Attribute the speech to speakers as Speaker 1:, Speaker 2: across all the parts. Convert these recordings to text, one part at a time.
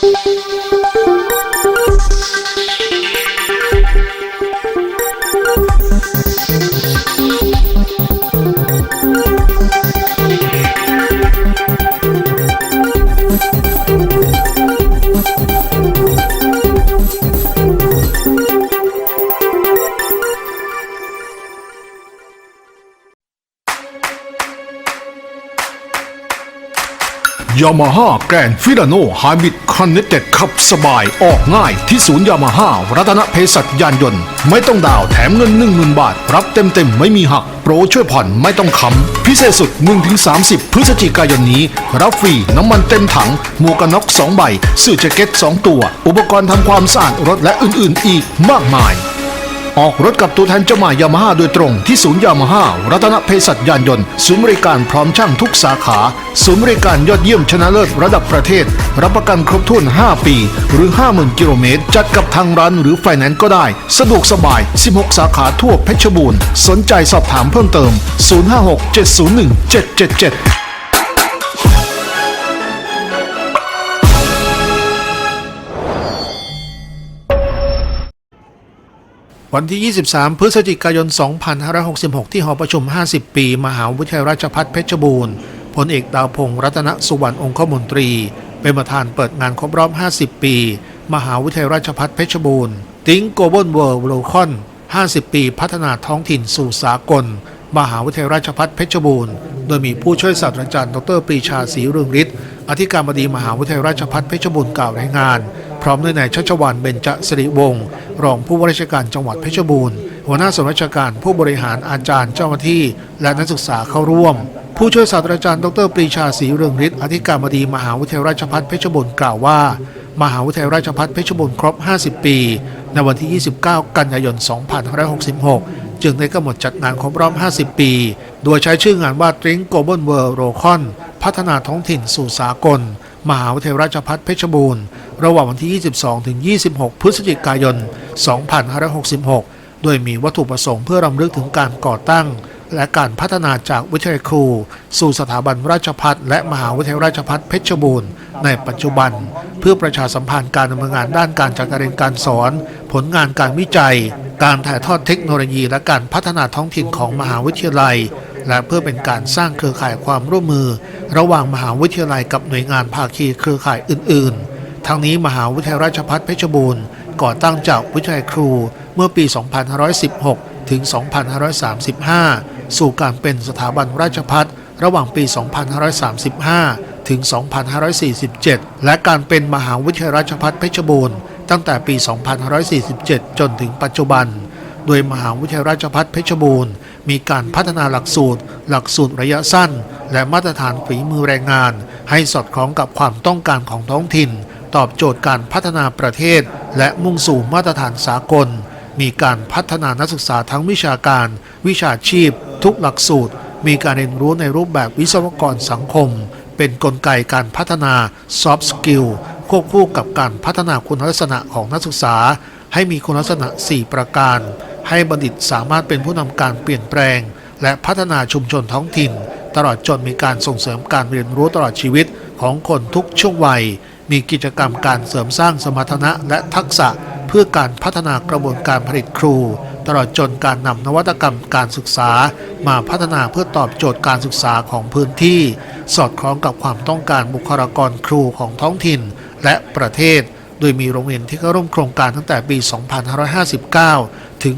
Speaker 1: Thank you. ยามาฮ่าแกรนฟิลาโนไฮบริดคอนเน c เต็ดขับสบายออกง่ายที่ศูนย์ยามาฮ่ารัตนเพศัตยานยนต์ ไม่ต้องดาวแถมเงิน 10,000 บาท รับเต็มๆ ไม่มีหัก โปรช่วยผ่อนไม่ต้องค้ำพิเศษสุด 1-30 พฤศจิกายนนี้ รับฟรีน้ำมันเต็มถังหมวกกันน็อก2ใบเสื้อแจ็คเก็ต 2 ตัว อุปกรณ์ทำความสะอาดรถและอื่นๆ อีกมากมาย ออกรถกับตัวแทนจำหน่ายยามาฮ่าโดยตรงที่ศูนย์ยามาฮ่ารัตนเพศัตยานยนต์ ศูนย์บริการพร้อมช่างทุกสาขา ศูนย์บริการยอดเยี่ยมชนะเลิศระดับประเทศ รับประกันครบถ้วน 5 ปี หรือ 50,000 กิโลเมตร จัดกับทางร้านหรือไฟแนนซ์ก็ได้ สะดวกสบาย 16 สาขาทั่วเพชรบูรณ์ สนใจสอบถามเพิ่มเติม 056 701 777 วันที่ 23 พฤศจิกายน 2566 ที่หอประชุม 50 ปี มหาวิทยาลัยราชภัฏเพชรบูรณ์ พลเอกดาวพงศ์รัตนสุวรรณองคมนตรี เป็นประธานเปิดงานครบรอบ 50 ปี มหาวิทยาลัยราชภัฏเพชรบูรณ์ ติ้งโกลบอลเวิร์โลคอน 50 ปี พัฒนาท้องถิ่นสู่สากล มหาวิทยาลัยราชภัฏเพชรบูรณ์ โดยมีผู้ช่วยศาสตราจารย์ ดรปรีชาศรีเรืองฤทธิ์ อธิการบดีมหาวิทยาลัยราชภัฏเพชรบูรณ์กล่าวรายงาน พร้อมด้วยนายชัชวานเบญจสิริวงศ์รองผู้ว่าราชการจังหวัดเพชรบูรณ์ หัวหน้าส่วนราชการผู้บริหารอาจารย์เจ้าหน้าที่ และนักศึกษาเข้าร่วม ผู้ช่วยศาสตราจารย์ดรปรีชาศรีเรืองฤทธิ์อธิการบดีมหาวิทยาลัยราชภัฏเพชรบูรณ์กล่าวว่า มหาวิทยาลัยราชภัฏเพชรบูรณ์ครบ 50 ปี ในวันที่ 29 กันยายน 2566 จึงได้กำหนดจัดงานครบรอบ 50 ปี โดยใช้ชื่องานว่า Drink Global World r o c o n พัฒนาท้องถิ่นสู่สากล มหาวิทยาลัยราชภัฏเพชรบูรณ์ ระหว่างวันที่ 22 ถึง 26 พฤศจิกายน 2566 โดยมีวัตถุประสงค์เพื่อรำลึกถึงการก่อตั้ง และการพัฒนาจากวิทยาลัยครู สู่สถาบันราชภัฏและมหาวิทยาลัยราชภัฏเพชรบูรณ์ในปัจจุบัน เพื่อประชาสัมพันธ์การดำเนินงานด้านการจัดการเรียนการสอน ผลงานการวิจัย การถ่ายทอดเทคโนโลยี และการพัฒนาท้องถิ่นของมหาวิทยาลัยและเพื่อเป็นการสร้างเครือข่ายความร่วมมือ ระหว่างมหาวิทยาลัยกับหน่วยงานภาคีเครือข่ายอื่น ๆ ทั้งนี้มหาวิทยาลัยราชภัฏเพชรบูรณ์ก่อตั้งจากวิทยาลัยครูเมื่อปี 2516 ถึง 2535 สู่การเป็นสถาบันราชภัฏระหว่างปี 2535 ถึง 2547 และการเป็นมหาวิทยาลัยราชภัฏเพชรบูรณ์ตั้งแต่ปี 2547 จนถึงปัจจุบัน โดยมหาวิทยาลัยราชภัฏเพชรบูรณ์ มีการพัฒนาหลักสูตร หลักสูตรระยะสั้น และมาตรฐานฝีมือแรงงาน ให้สอดคล้องกับความต้องการของท้องถิ่น ตอบโจทย์การพัฒนาประเทศ และมุ่งสู่มาตรฐานสากล มีการพัฒนานักศึกษาทั้งวิชาการ วิชาชีพ ทุกหลักสูตร มีการเรียนรู้ในรูปแบบวิศวกรสังคม เป็นนกลไกการพัฒนา soft skill ควบคู่กับการพัฒนาคุณลักษณะของนักศึกษา ให้มีคุณลักษณะ 4 ประการ ให้บัณฑิตสามารถเป็นผู้นำการเปลี่ยนแปลง และพัฒนาชุมชนท้องถิ่น ตลอดจนมีการส่งเสริมการเรียนรู้ตลอดชีวิตของคนทุกช่วงวัย มีกิจกรรมการเสริมสร้างสมรรถนะและทักษะเพื่อการพัฒนากระบวนการผลิตครู ตลอดจนการนำนวัตกรรมการศึกษา มาพัฒนาเพื่อตอบโจทย์การศึกษาของพื้นที่ สอดคล้องกับความต้องการบุคลากรครูของท้องถิ่นและประเทศ โดยมีโรงเรียนที่เข้าร่วมโครงการตั้งแต่ปี 2559 ถึง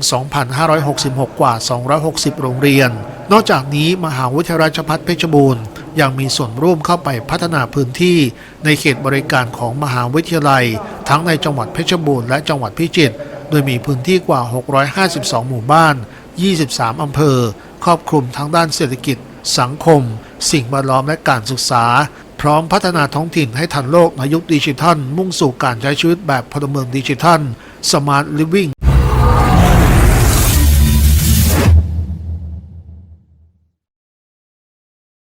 Speaker 1: 2,566 กว่า 260 โรงเรียน นอกจากนี้มหาวิทยาลัยราชภัฏเพชรบูรณ์ ยังมีส่วนร่วมเข้าไปพัฒนาพื้นที่ในเขตบริการของมหาวิทยาลัย ทั้งในจังหวัดเพชรบูรณ์และจังหวัดพิจิตรโดยมีพื้นที่กว่า 652 หมู่บ้าน 23 อำเภอ ครอบคลุมทั้งด้านเศรษฐกิจ สังคม สิ่งแวดล้อมและการศึกษา พร้อมพัฒนาท้องถิ่นให้ทันโลกในยุคดิจิทัล มุ่งสู่การใช้ชีวิตแบบพลเมืองดิจิทัล Smart Living